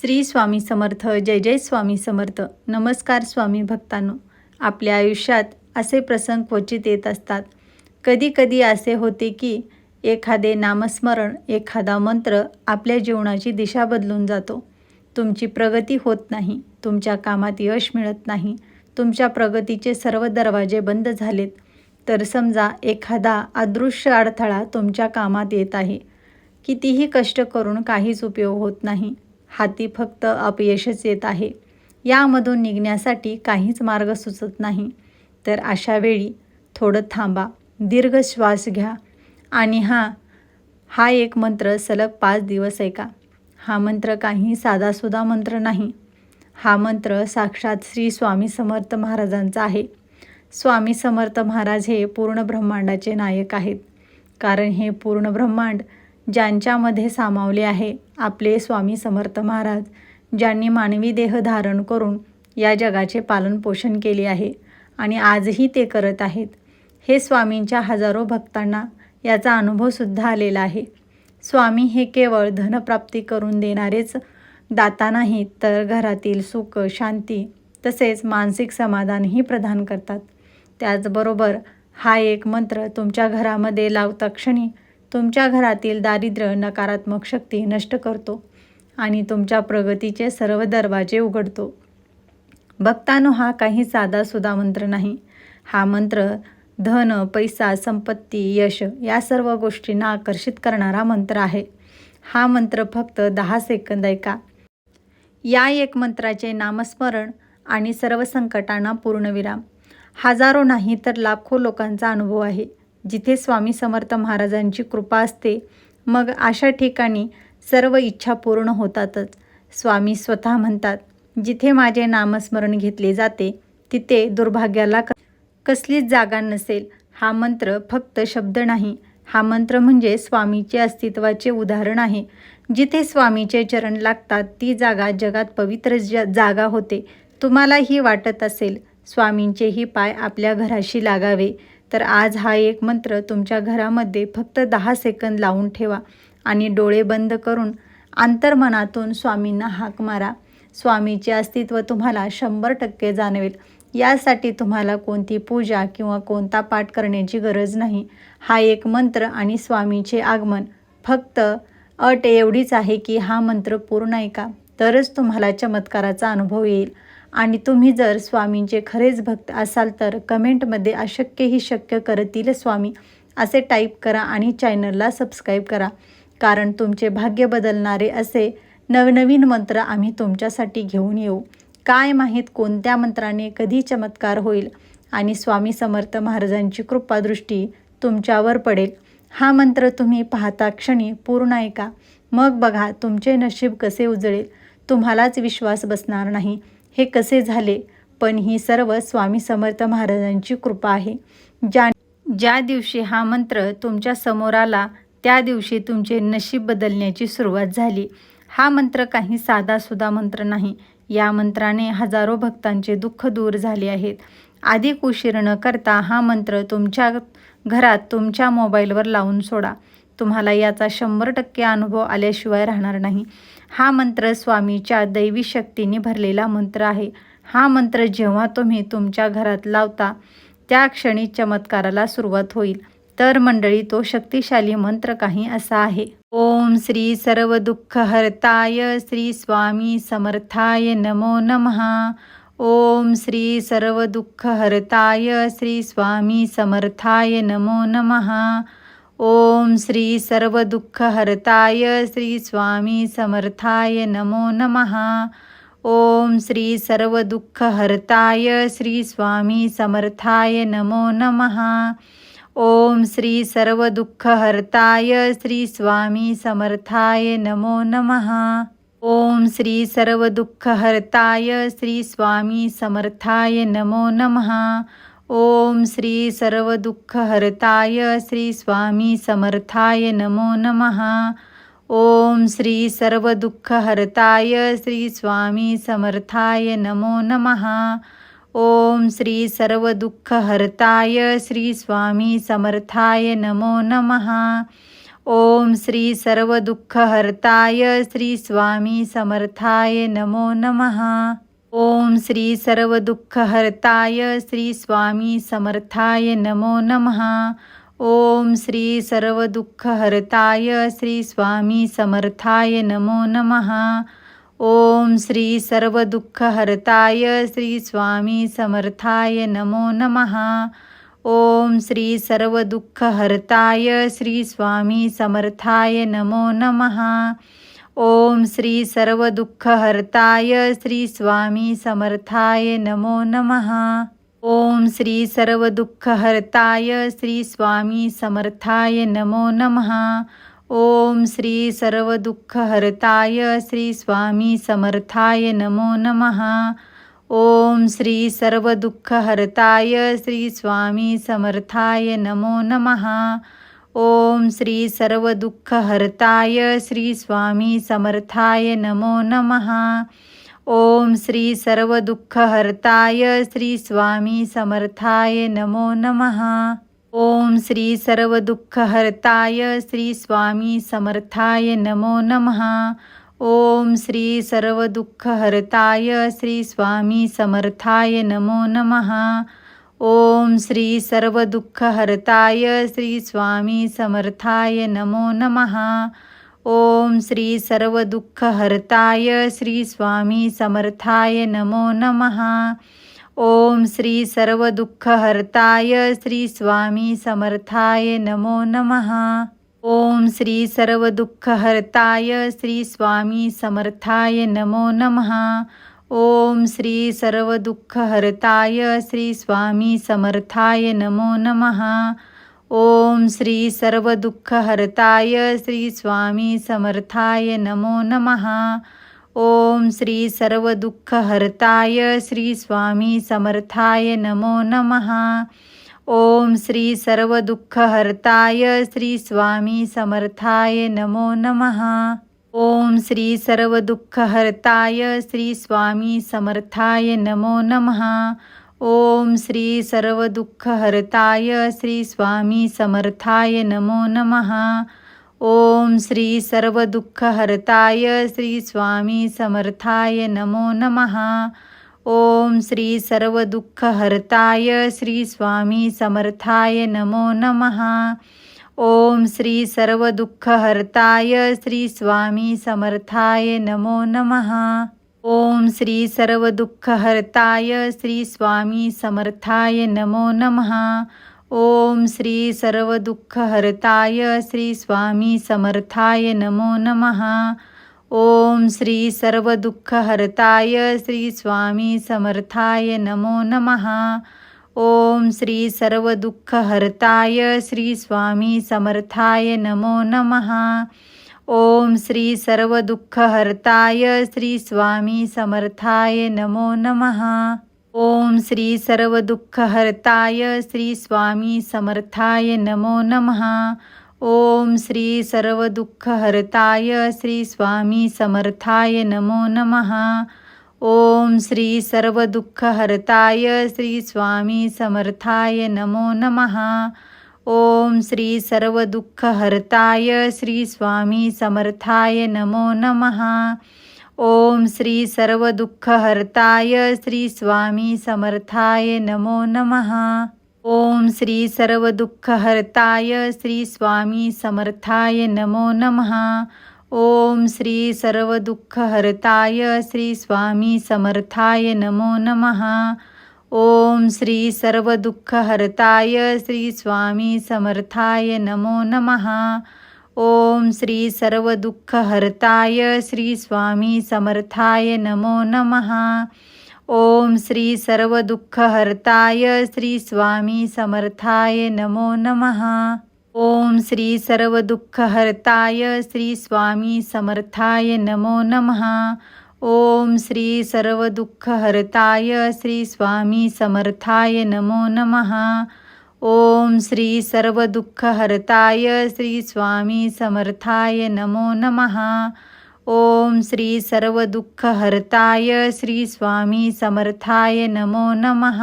श्री स्वामी समर्थ जय जय स्वामी समर्थ. नमस्कार स्वामी भक्तांनो. आपल्या आयुष्यात असे प्रसंग क्वचित येत असतात. कधी कधी असे होते की एखादे नामस्मरण एखादा मंत्र आपल्या जीवनाची दिशा बदलून जातो. तुमची प्रगती होत नाही तुमच्या कामात यश मिळत नाही तुमच्या प्रगतीचे सर्व दरवाजे बंद झालेत. तर समजा एखादा अदृश्य अडथळा तुमच्या कामात येत आहे. कितीही कष्ट करून काहीच उपयोग होत नाही. हाती फक्त अपयशच येत आहे. यामधून निघण्यासाठी काहीच मार्ग सुचत नाही. तर अशा वेळी थोडं थांबा. दीर्घ श्वास घ्या. आणि हा हा एक मंत्र सलग पाच दिवस ऐका. हा मंत्र काही साधासुधा मंत्र नाही. हा मंत्र साक्षात श्री स्वामी समर्थ महाराजांचा आहे. स्वामी समर्थ महाराज हे पूर्ण ब्रह्मांडाचे नायक आहेत. कारण हे पूर्ण ब्रह्मांड ज्यांच्यामध्ये सामावले आहे आपले स्वामी समर्थ महाराज ज्यांनी मानवी देह धारण करून या जगाचे पालनपोषण केले आहे आणि आजही ते करत आहेत. हे स्वामींच्या हजारो भक्तांना याचा अनुभवसुद्धा आलेला आहे. स्वामी हे केवळ धनप्राप्ती करून देणारेच दाता नाहीत तर घरातील सुख शांती तसेच मानसिक समाधानही प्रदान करतात. त्याचबरोबर हा एक मंत्र तुमच्या घरामध्ये लावता क्षणी तुमच्या घरातील दारिद्र्य नकारात्मक शक्ती नष्ट करतो आणि तुमच्या प्रगतीचे सर्व दरवाजे उघडतो. भक्तानो हा काही साधासुधा मंत्र नाही. हा मंत्र धन पैसा संपत्ती यश या सर्व गोष्टींना आकर्षित करणारा मंत्र आहे. हा मंत्र फक्त दहा सेकंद ऐका या एक मंत्राचे नामस्मरण आणि सर्व संकटांना पूर्णविराम. हजारो नाही तर लाखो लोकांचा अनुभव आहे. जिथे स्वामी समर्थ महाराजांची कृपा असते मग अशा ठिकाणी सर्व इच्छा पूर्ण होतातच. स्वामी स्वतः म्हणतात जिथे माझे नामस्मरण घेतले जाते तिथे दुर्भाग्याला क कसलीच जागा नसेल. हा मंत्र फक्त शब्द नाही. हा मंत्र म्हणजे स्वामीचे अस्तित्वाचे उदाहरण आहे. जिथे स्वामीचे चरण लागतात ती जागा जगात पवित्र ज जागा होते. तुम्हालाही वाटत असेल स्वामींचेही पाय आपल्या घराशी लागावे. तर आज हा एक मंत्र तुमच्या घरामध्ये फक्त दहा सेकंद लावून ठेवा आणि डोळे बंद करून अंतर्मनातून स्वामींना हाक मारा. स्वामीचे अस्तित्व तुम्हाला शंभर टक्के जाणवेल. यासाठी तुम्हाला कोणती पूजा किंवा कोणता पाठ करण्याची गरज नाही. हा एक मंत्र आणि स्वामीचे आगमन. फक्त अट एवढीच आहे की हा मंत्र पूर्ण ऐका. तरच तुम्हाला चमत्काराचा अनुभव येईल. आणि तुम्ही जर स्वामींचे खरेच भक्त असाल तर कमेंटमध्ये अशक्यही शक्य करतील स्वामी. असे टाईप करा आणि चॅनलला सबस्क्राईब करा. कारण तुमचे भाग्य बदलणारे असे नवनवीन मंत्र आम्ही तुमच्यासाठी घेऊन येऊ. काय माहीत कोणत्या मंत्राने कधी चमत्कार होईल आणि स्वामी समर्थ महाराजांची कृपादृष्टी तुमच्यावर पडेल. हा मंत्र तुम्ही पाहता क्षणी पूर्ण ऐका. मग बघा तुमचे नशीब कसे उजळेल. तुम्हालाच विश्वास बसणार नाही. हे कसे झाले? पण ही सर्व स्वामी समर्थ महाराजांची कृपा आहे. ज्या ज्या दिवशी हा मंत्र तुमच्यासमोर आला त्या दिवशी तुमचे नशीब बदलण्याची सुरुवात झाली. हा मंत्र काही साधासुधा मंत्र नाही. या मंत्राने हजारो भक्तांचे दुःख दूर झाले आहेत. अधिक उशीर न करता हा मंत्र तुमच्या घरात तुमच्या मोबाईलवर लावून सोडा. तुम्हाला याचा शंभर टक्के अनुभव आल्याशिवाय राहणार नाही. हा मंत्र स्वामीच्या दैवी शक्तीने भरलेला मंत्र आहे. हा मंत्र जेव्हा तुम्ही तुमच्या घरात लावता त्या क्षणी चमत्काराला सुरुवात होईल. तर मंडळी तो शक्तिशाली मंत्र काही असा आहे. ओम श्री सर्व दुःख हरताय श्री स्वामी समर्थाय नमो नमः. ओम श्री सर्व दुःख हरताय श्री स्वामी समर्थाय नमो नमः. ओम श्री सर्व दुःख हरताय श्री स्वामी समर्थाय नमो नमः। ओम श्री सर्व दुःख हरताय श्री स्वामी समर्थाय नमो नमः। ओम श्री सर्व दुःख हरताय श्री स्वामी समर्थाय नमो नमः। ओम श्री सर्व दुःख हरताय श्री स्वामी समर्थाय नमो नमः। ओम श्री सर्व दुःख हरताय श्री स्वामी समर्थाय नमो नमः। ओम श्री सर्व दुःख हरताय श्री स्वामी समर्थाय नमो नमः। ओम श्री सर्व दुःख हरताय श्री स्वामी समर्थाय नमो नमः। ओम श्री सर्व दुःख हरताय श्री स्वामी समर्थाय नमो नमः। ओम श्री सर्व दुःख हरताय श्री स्वामी समर्थाय नमो नमः। ओम श्री सर्व दुःख हरताय श्री स्वामी समर्थाय नमो नमः। ओम श्री सर्व दुःख हरताय श्री स्वामी समर्थाय नमो नमः। ओम श्री सर्व दुःख हरताय श्री स्वामी समर्थाय नमो नमः। ओम श्री सर्व दुःख हरताय श्री स्वामी समर्थाय नमो नमः। ओम श्री सर्व दुःख हरताय श्री स्वामी समर्थाय नमो नमः। ओम श्री सर्व दुःख हरताय श्री स्वामी समर्थाय नमो नमः। ओम श्री सर्व दुःख हरताय श्री स्वामी समर्थाय नमो नमः। ओम श्री सर्व हरताय श्री स्वामी समर्थाय नमो नमः। ओम श्री सर्व हरताय श्री स्वामी समर्थाय नमो नमः। ओम श्री सर्व हरताय श्री स्वामी समर्थाय नमो नमः। ओम श्री सर्व हरताय श्री स्वामी समर्थाय नमो नमः। ओम श्री सर्व दुःख हरताय श्री स्वामी समर्थाय नमो नमः। ओम श्री सर्व दुःख हरताय श्री स्वामी समर्थाय नमो नमः। ओम श्री सर्व दुःख हरताय श्री स्वामी समर्थाय नमो नमः। ओम श्री सर्व दुःख हरताय श्री स्वामी समर्थाय नमो नमः। ओम श्री सर्व दुःख हरताय श्री स्वामी समर्थाय नमो नमः। ओम श्री सर्व दुःख हरताय श्री स्वामी समर्थाय नमो नमः। ओम श्री सर्व दुःख हरताय श्री स्वामी समर्थाय नमो नमः। ओम श्री सर्व दुःख हरताय श्री स्वामी समर्थाय नमो नमः। ओम श्री सर्व दुःख हरताय श्री स्वामी समर्थाय नमो नमः। ओम श्री सर्व दुःख हरताय श्री स्वामी समर्थाय नमो नमः। ओम श्री सर्व दुःख हरताय श्री स्वामी समर्थाय नमो नमः। ओम श्री सर्व दुःख हरताय श्री स्वामी समर्थाय नमो नमः। ओम श्री सर्व दुःख हरताय श्री स्वामी समर्थाय नमो नमः। ओम श्री सर्व दुःख हरताय श्री स्वामी समर्थाय नमो नमः। ओम श्री सर्व दुःख हरताय श्री स्वामी समर्थाय नमो नमः। ओम श्री सर्व दुःख हरताय श्री स्वामी समर्थाय नमो नमः। ओम श्री सर्व दुःख हरताय श्री स्वामी समर्थाय नमो नमः। ओम श्री सर्व दुःख हरताय श्री स्वामी समर्थाय नमो नमः। ओम श्री सर्व दुःख हरताय श्री स्वामी समर्थाय नमो नमः। ओम श्री सर्व दुःख हरताय श्री स्वामी समर्थाय नमो नमः। ओम श्री सर्व दुःख हरताय श्री स्वामी समर्थाय नमो नमः। ओम श्री सर्व दुःख हरताय श्री स्वामी समर्थाय नमो नमः। ओम श्री सर्व दुःख हरताय श्री स्वामी समर्थाय नमो नमः। ओम श्री सर्व दुःख हरताय श्री स्वामी समर्थाय नमो नमः। ओम श्री सर्व दुःख हरताय श्री स्वामी समर्थाय नमो नमः। ओम श्री सर्व दुःख हरताय श्री स्वामी समर्थाय नमो नमः। ओम श्री सर्व दुःख हरताय श्री स्वामी समर्थाय नमो नमः। ओम श्री सर्व दुःख हरताय श्री स्वामी समर्थाय नमो नमः। ओम श्री सर्व दुःख हरताय श्री स्वामी समर्थाय नमो नमः। ओम श्री सर्व दुःख हरताय श्री स्वामी समर्थाय नमो नमः। ओम श्री सर्व दुःख हरताय श्री स्वामी समर्थाय नमो नमः। ओम श्री सर्व दुःख हरताय श्री स्वामी समर्थाय नमो नमः।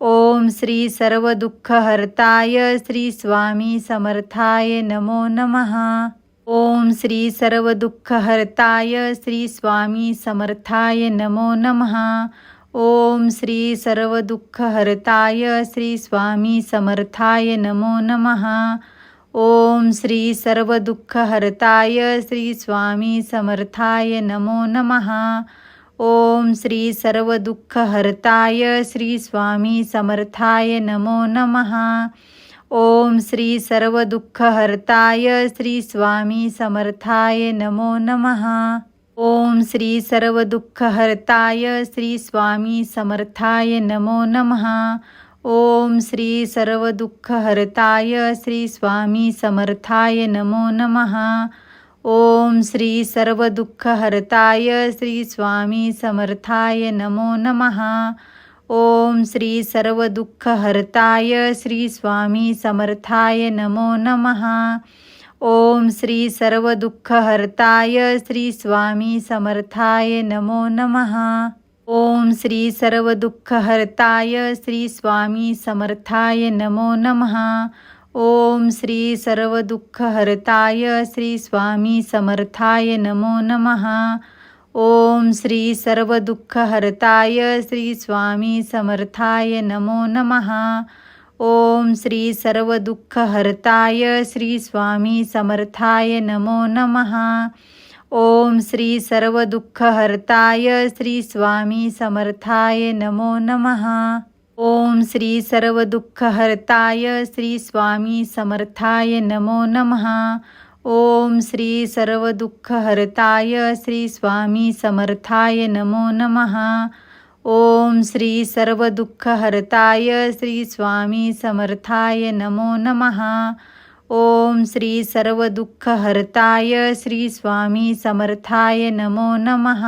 ओम श्री सर्व दुःख हरताय श्री स्वामी समर्थाय नमो नमः। ओम श्री सर्व दुःख हरताय श्री स्वामी समर्थाय नमो नमः। ओम श्री सर्व दुःख हरताय श्री स्वामी समर्थाय नमो नमः। ओम श्री सर्व दुःख हरताय श्री स्वामी समर्थाय नमो नमः। ओम श्री सर्व दुःख हरताय श्री स्वामी समर्थाय नमो नमः। ओम श्री सर्व दुःख हरताय श्री स्वामी समर्थाय नमो नमः। ओम श्री सर्व दुःख हरताय श्री स्वामी समर्थाय नमो नमः। ओम श्री सर्व दुःख हरताय श्री स्वामी समर्थाय नमो नमः। ओम श्री सर्व दुःख हरताय श्री स्वामी समर्थाय नमो नमः। ओम श्री सर्व दुःख हरताय श्री स्वामी समर्थाय नमो नमः। ओम श्री सर्व दुःख हरताय श्री स्वामी समर्थाय नमो नमः। ओम श्री सर्व दुःख हरताय श्री स्वामी समर्थाय नमो नमः। ओम श्री सर्व दुःख हरताय श्री स्वामी समर्थाय नमो नमः। ओम श्री सर्व दुःख हरताय श्री स्वामी समर्थाय नमो नमः। ओम श्री सर्व दुःख हरताय श्री स्वामी समर्थाय नमो नमः। ओम श्री सर्व दुःख हरताय श्री स्वामी समर्थाय नमो नमः। ओम श्री सर्व दुःख हरताय श्री स्वामी समर्थाय नमो नमः। ओम श्री सर्व दुःख हरताय श्री स्वामी समर्थाय नमो नमः। ओम श्री सर्व दुःख हरताय श्री स्वामी समर्थाय नमो नमः। ओम श्री सर्व दुःख हरताय श्री स्वामी समर्थाय नमो नमः।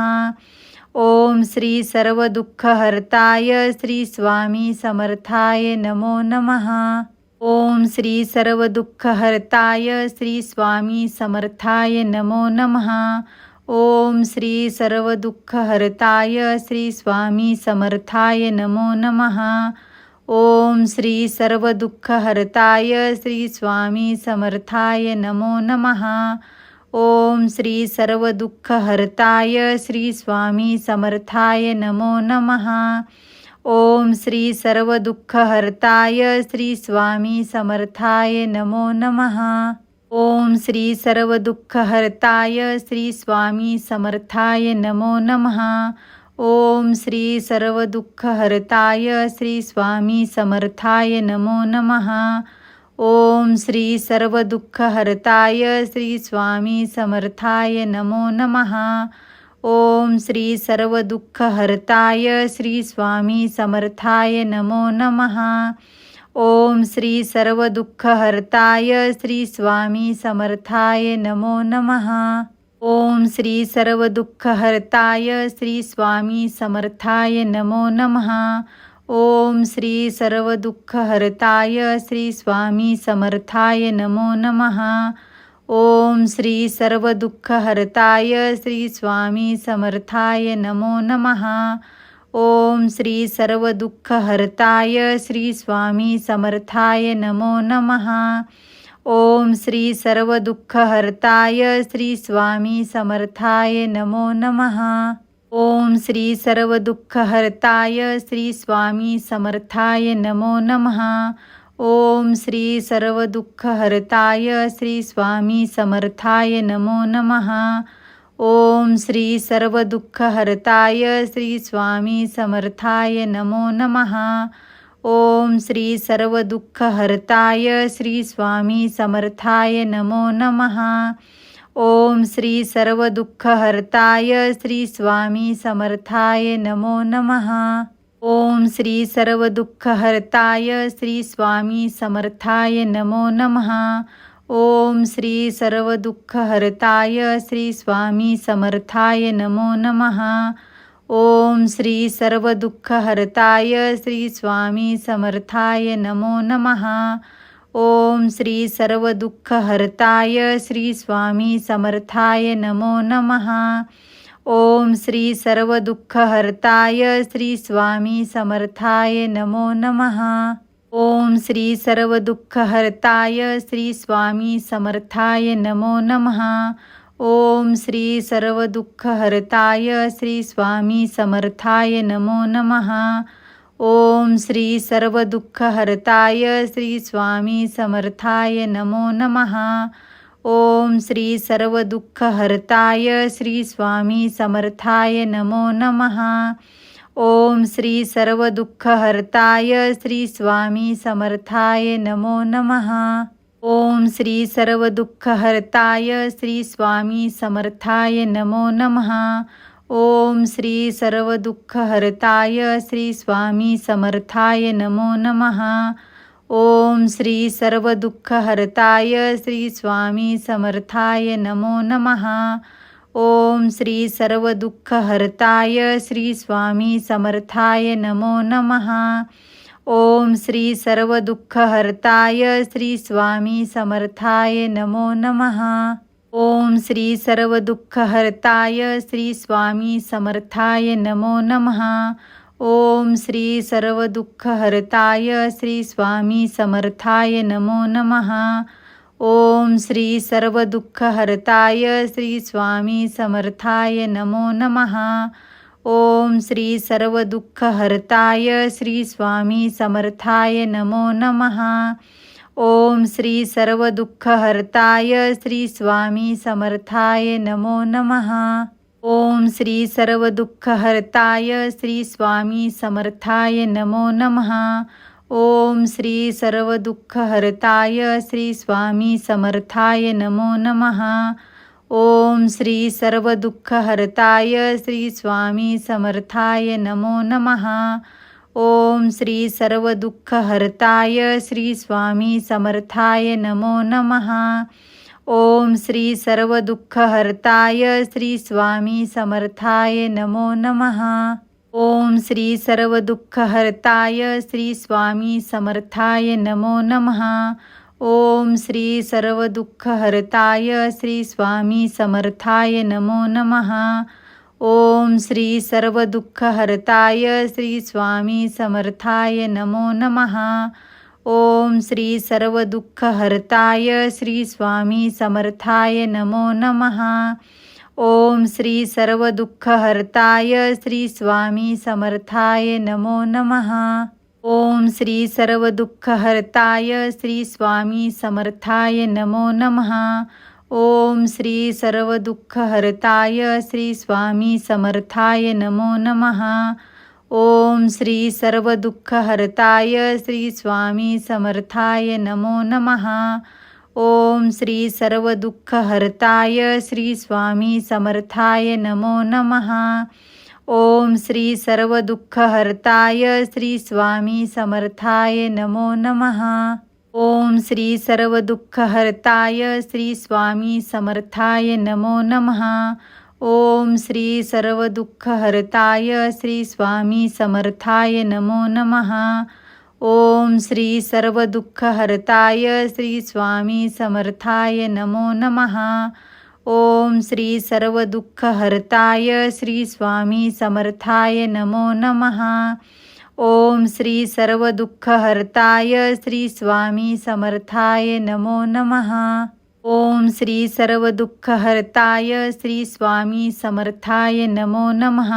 ओम श्री सर्व दुःख हरताय श्री स्वामी समर्थाय नमो नमः। ओम श्री सर्व दुःख हरताय श्री स्वामी समर्थाय नमो नमः। ओम श्री सर्व दुःख हरताय श्री स्वामी समर्थाय नमो नमः। ओम श्री सर्व दुःख हरताय श्री स्वामी समर्थाय नमो नमः। ओम श्री सर्व दुःख हरताय श्री स्वामी समर्थाय नमो नमः। ओम श्री सर्व दुःख हरताय श्री स्वामी समर्थाय नमो नमः। ओम श्री सर्व दुःख हरताय श्री स्वामी समर्थाय नमो नमः। ओम श्री सर्व दुःख हरताय श्री स्वामी समर्थाय नमो नमः। ओम श्री सर्व दुःख हरताय श्री स्वामी समर्थाय नमो नमः। ओम श्री सर्व दुःख हरताय श्री स्वामी समर्थाय नमो नमः। ओम श्री सर्व दुःख हरताय श्री स्वामी समर्थाय नमो नमः। ओम श्री सर्व दुःख हरताय श्री स्वामी समर्थाय नमो नमः। ओम श्री सर्व दुःख हरताय श्री स्वामी समर्थाय नमो नमः। ओम श्री सर्व दुःख हरताय श्री स्वामी समर्थाय नमो नमः। ओम श्री सर्व दुःख हरताय श्री स्वामी समर्थाय नमो नमः। ओम श्री सर्व दुःख हरताय श्री स्वामी समर्थाय नमो नमः। ओम श्री सर्व दुःख हरताय श्री स्वामी समर्थाय नमो नमः। ओम श्री सर्व दुःख हरताय श्री स्वामी समर्थाय नमो नमः। ओम श्री सर्व दुःख हरताय श्री स्वामी समर्थाय नमो नमः। ओम श्री सर्व दुःख हरताय श्री स्वामी समर्थाय नमो नमः। ओम श्री सर्व दुःख हरताय श्री स्वामी समर्थाय नमो नमः। ओम श्री सर्व दुःख हरताय श्री स्वामी समर्थाय नमो नमः। ओम श्री सर्व दुःख हरताय श्री स्वामी समर्थाय नमो नमः। ओम श्री सर्व दुःख हरताय श्री स्वामी समर्थाय नमो नमः। ओम श्री सर्व दुःख हरताय श्री स्वामी समर्थाय नमो नमः। ओम श्री सर्व दुःख हरताय श्री स्वामी समर्थाय नमो नमः। ओम श्री सर्व दुःख हरताय श्री स्वामी समर्थाय नमो नमः। ओम श्री सर्व दुःख हरताय श्री स्वामी समर्थाय नमो नमः। ओम श्री सर्व दुःख हरताय श्री स्वामी समर्थाय नमो नमः। ओम श्री सर्व दुःख हरताय श्री स्वामी समर्थाय नमो नमः। ओम श्री सर्व दुःख हरताय श्री स्वामी समर्थाय नमो नमः। ओम श्री सर्व दुःख हरताय श्री स्वामी समर्थाय नमो नमः। ओम श्री सर्व दुःख हरताय श्री स्वामी समर्थाय नमो नमः। ओम श्री सर्व दुःख हरताय श्री स्वामी समर्थाय नमो नमः। ओम श्री सर्व दुःख हरताय श्री स्वामी समर्थाय नमो नमः। ओम श्री सर्व दुःख हरताय श्री स्वामी समर्थाय नमो नमः। ओम श्री सर्व दुःख हरताय श्री स्वामी समर्थाय नमो नमः। ओम श्री सर्व दुःख हरताय श्री स्वामी समर्थाय नमो नमः। ओम श्री सर्व दुःख हरताय श्री स्वामी समर्थाय नमो नमः। ओम श्री सर्व दुःख हरताय श्री स्वामी समर्थाय नमो नमः। ओम श्री सर्व दुःख हरताय श्री स्वामी समर्थाय नमो नमः। ओम श्री सर्व दुःख हरताय श्री स्वामी समर्थाय नमो नमः। ओम श्री सर्व दुःख हरताय श्री स्वामी समर्थाय नमो नमः। ओम श्री सर्व दुःख हरताय श्री स्वामी समर्थाय नमो नमः। ओम श्री सर्व दुःख हरताय श्री स्वामी समर्थाय नमो नमः। ओम श्री सर्व दुःख हरताय श्री स्वामी समर्थाय नमो नमः। ओम श्री सर्व दुःख हरताय श्री स्वामी समर्थाय नमो नमः। ओम श्री सर्व दुःख हरताय श्री स्वामी समर्थाय नमो नमः। ओम श्री सर्व दुःख हरताय श्री स्वामी समर्थाय नमो नमः। ओम श्री सर्व दुःख हरताय श्री स्वामी समर्थाय नमो नमः। ओम श्री सर्व दुःख हरताय श्री स्वामी समर्थाय नमो नमः। ओम श्री सर्व दुःख हरताय श्री स्वामी समर्थाय नमो नमः। ओम श्री सर्व दुःख हरताय श्री स्वामी समर्थाय नमो नमः। ओम श्री सर्व दुःख हरताय श्री स्वामी समर्थाय नमो नमः। ओम श्री सर्व दुःख हरताय श्री स्वामी समर्थाय नमो नमः। ओम श्री सर्व दुःख हरताय श्री स्वामी समर्थाय नमो नमः। ओम श्री सर्व दुःख हरताय श्री स्वामी समर्थाय नमो नमः। ओम श्री सर्व दुःख हरताय श्री स्वामी समर्थाय नमो नमः। ओम श्री सर्व दुःख हरताय श्री स्वामी समर्थाय नमो नमः। ओम श्री सर्व दुःख हरताय श्री स्वामी समर्थाय नमो नमः। ओम श्री सर्व दुःख हरताय श्री स्वामी समर्थाय नमो नमः। ओम श्री सर्व दुःख हरताय श्री स्वामी समर्थाय नमो नमः।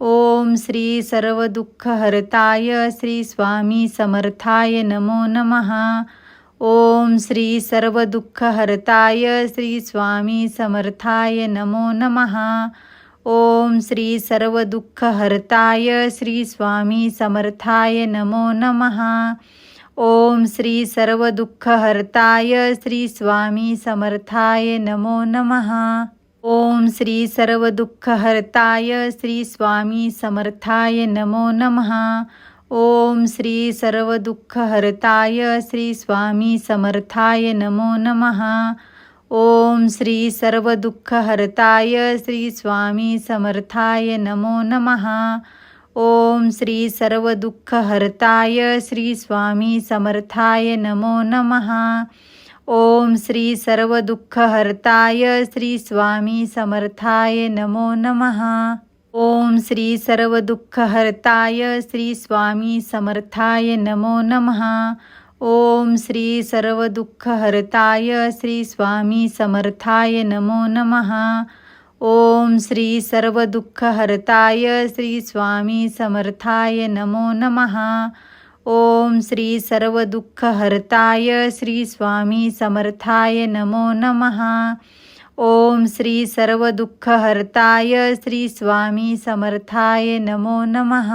ओम श्री सर्व दुःख हरताय श्री स्वामी समर्थाय नमो नमः। ओम श्री सर्व दुःख हरताय श्री स्वामी समर्थाय नमो नमः। ओम श्री सर्व दुःख हरताय श्री स्वामी समर्थाय नमो नमः। ओम श्री सर्व दुःख हरताय श्री स्वामी समर्थाय नमो नमः। ओम श्री सर्व दुःख हरताय श्री स्वामी समर्थाय नमो नमः। ओम श्री सर्व दुःख हरताय श्री स्वामी समर्थाय नमो नमः। ओम श्री सर्व दुःख हरताय श्री स्वामी समर्थाय नमो नमः। ओम श्री सर्व दुःख हरताय श्री स्वामी समर्थाय नमो नमः। ओम श्री सर्व दुःख हरताय श्री स्वामी समर्थाय नमो नमः। ओम श्री सर्व दुःख हरताय श्री स्वामी समर्थाय नमो नमः। ओम श्री सर्व दुःख हरताय श्री स्वामी समर्थाय नमो नमः। ओम श्री सर्व दुःख हरताय श्री स्वामी समर्थाय नमो नमः। ओम श्री सर्व दुःख हरताय श्री स्वामी समर्थाय नमो नमः। ओम श्री सर्व दुःख हरताय श्री स्वामी समर्थाय नमो नमः।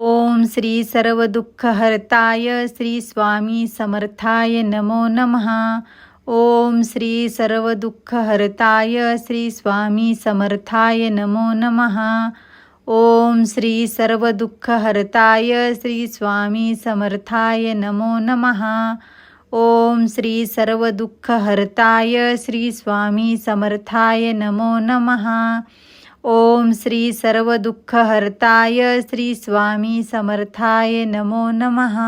ओम श्री सर्व दुःख हरताय श्री स्वामी समर्थाय नमो नमः। ओम श्री सर्व दुःख हरताय श्री स्वामी समर्थाय नमो नमः। ओम श्री सर्व दुःख हरताय श्री स्वामी समर्थाय नमो नमः। ओम श्री सर्व दुःख हरताय श्री स्वामी समर्थाय नमो नमः। ओम श्री सर्व दुःख हरताय श्री स्वामी समर्थाय नमो नमः।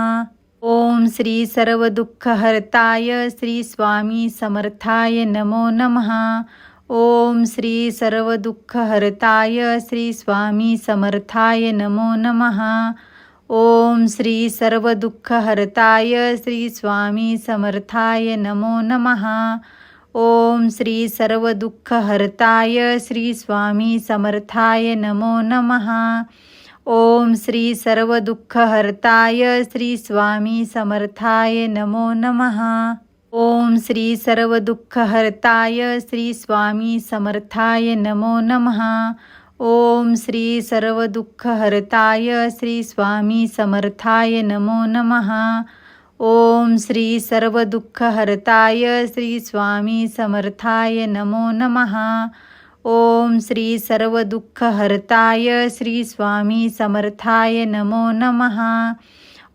ओम श्री सर्व दुःख हरताय श्री स्वामी समर्थाय नमो नमः। ओम श्री सर्व दुःख हरताय श्री स्वामी समर्थाय नमो नमः। ओम श्री सर्व दुःख हरताय श्री स्वामी समर्थाय नमो नमः। ओम श्री सर्व दुःख हरताय श्री स्वामी समर्थाय नमो नमः। ओम श्री सर्व दुःख हरताय श्री स्वामी समर्थाय नमो नमः। ओम श्री सर्व दुःख हरताय श्री स्वामी समर्थाय नमो नमः। ओम श्री सर्व दुःख हरताय श्री स्वामी समर्थाय नमो नमः। ओम श्री सर्व दुःख हरताय श्री स्वामी समर्थाय नमो नमः। ओम श्री सर्व दुःख हरताय श्री स्वामी समर्थाय नमो नमः।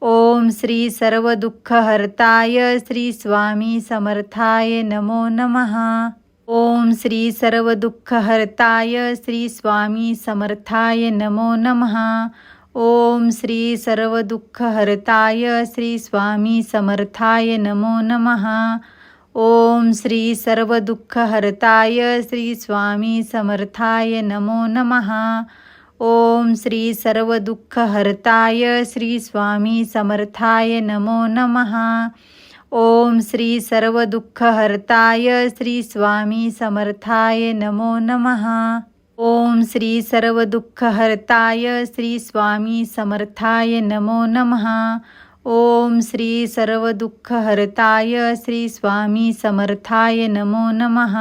ओम श्री सर्व दुःख हरताय श्री स्वामी समर्थाय नमो नमः। ओम श्री सर्व दुःख हरताय श्री स्वामी समर्थाय नमो नमः। ओम श्री सर्व दुःख हरताय श्री स्वामी समर्थाय नमो नमः। ओम श्री सर्व दुःख हरताय श्री स्वामी समर्थाय नमो नमः। ओम श्री सर्व दुःख हरताय श्री स्वामी समर्थाय नमो नमः। ओम श्री सर्व दुःख हरताय श्री स्वामी समर्थाय नमो नमः। ओम श्री सर्व दुःख हरताय श्री स्वामी समर्थाय नमो नमः। ओम श्री सर्व दुःख हरताय श्री स्वामी समर्थाय नमो नमः।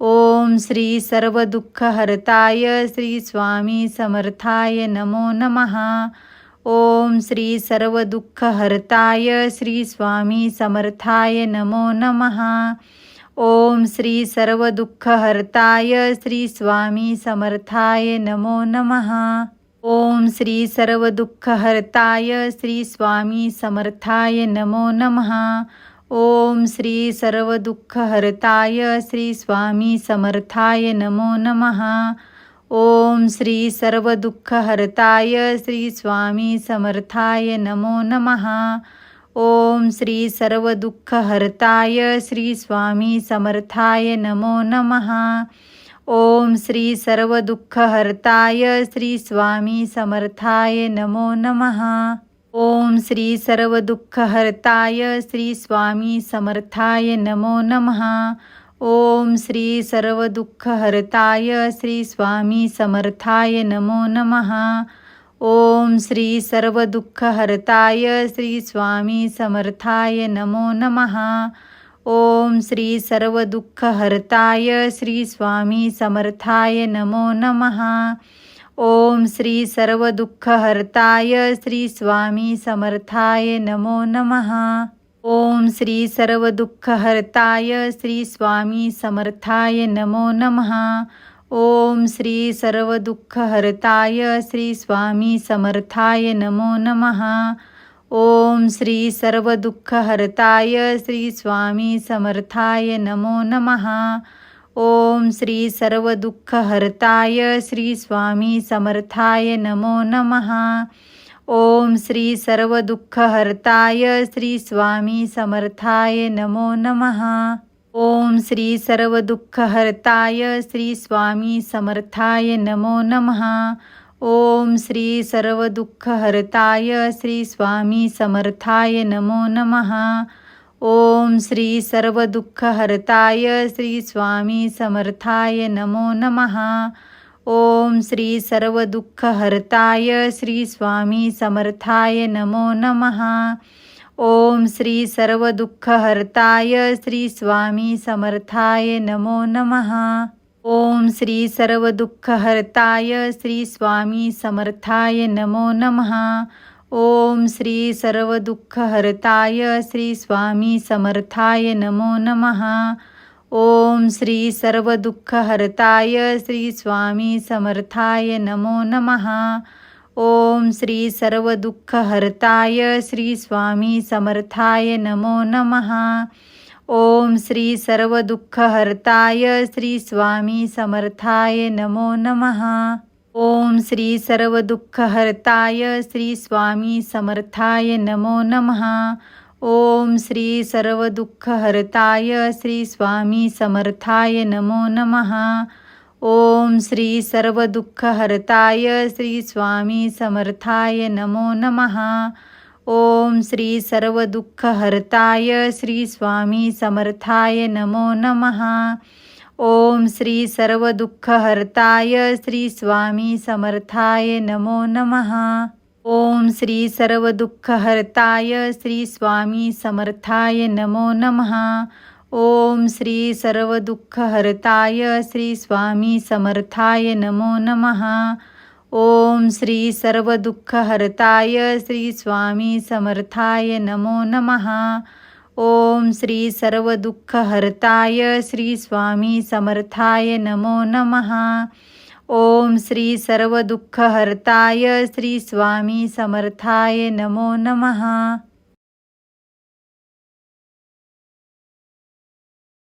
ओम श्री सर्व दुःख हरताय श्री स्वामी समर्थाय नमो नमः। ओम श्री सर्व दुःख हरताय श्री स्वामी समर्थाय नमो नमः। ओम श्री सर्व दुःख हरताय श्री स्वामी समर्थाय नमो नमः। ओम श्री सर्व दुःख हरताय श्री स्वामी समर्थाय नमो नमः। ओम श्री सर्व दुःख हरताय श्री स्वामी समर्थाय नमो नमः। ओम श्री सर्व दुःख हरताय श्री स्वामी समर्थाय नमो नमः। ओम श्री सर्व दुःख हरताय श्री स्वामी समर्थाय नमो नमः। ओम श्री सर्व दुःख हरताय श्री स्वामी समर्थाय नमो नमः। ओम श्री सर्व दुःख हरताय श्री स्वामी समर्थाय नमो नमः। ओम श्री सर्व दुःख हरताय श्री स्वामी समर्थाय नमो नमः। ओम श्री सर्व दुःख हरताय श्री स्वामी समर्थाय नमो नमः। ओम श्री सर्व दुःख हरताय श्री स्वामी समर्थाय नमो नमः। ओम श्री सर्व दुःख हरताय श्री स्वामी समर्थाय नमो नमः। ओम श्री सर्व दुःख हरताय श्री स्वामी समर्थाय नमो नमः। ओम श्री सर्व दुःख हरताय श्री स्वामी समर्थाय नमो नमः। ओम श्री सर्व दुःख हरताय श्री स्वामी समर्थाय नमो नमः। ओम श्री सर्व दुःख हरताय श्री स्वामी समर्थाय नमो नमः। ओम श्री सर्व दुःख हरताय श्री स्वामी समर्थाय नमो नमः। ओम श्री सर्व दुःख हरताय श्री स्वामी समर्थाय नमो नमः। ओम श्री सर्व दुःख हरताय श्री स्वामी समर्थाय नमो नमः। ओम श्री सर्व दुःख हरताय श्री स्वामी समर्थाय नमो नमः। ओम श्री सर्व दुःख हरताय श्री स्वामी समर्थाय नमो नमः। ओम श्री सर्व दुःख हरताय श्री स्वामी समर्थाय नमो नमः। ओम श्री सर्व दुःख हरताय श्री स्वामी समर्थाय नमो नमः। ओम श्री सर्व दुःख हरताय श्री स्वामी समर्थाय नमो नमः। ओम श्री सर्व दुःख हरताय श्री स्वामी समर्थाय नमो नमः। ओम श्री सर्व दुःख हरताय श्री स्वामी समर्थाय नमो नमः। ओम श्री सर्व दुःख हरताय श्री स्वामी समर्थाय नमो नमः। ओम श्री सर्व दुःख हरताय श्री स्वामी समर्थाय नमो नमः। ओम श्री सर्व दुःख हरताय श्री स्वामी समर्थाय नमो नमः। ओम श्री सर्व दुःख हरताय श्री स्वामी समर्थाय नमो नमः। ओम श्री सर्व दुःख हरताय श्री स्वामी समर्थाय नमो नमः। ओम श्री सर्व दुःख हरताय श्री स्वामी समर्थाय नमो नमः। ओम श्री सर्व दुःख हरताय श्री स्वामी समर्थाय नमो नमः। ओम श्री सर्व दुःख हरताय श्री स्वामी समर्थाय नमो नमः। ओम श्री सर्व दुःख हरताय श्री स्वामी समर्थाय नमो नमः। ओम श्री सर्व दुःख हरताय श्री स्वामी समर्थाय नमो नमः। ओम श्री सर्व दुःख हरताय श्री स्वामी समर्थाय नमो नमः।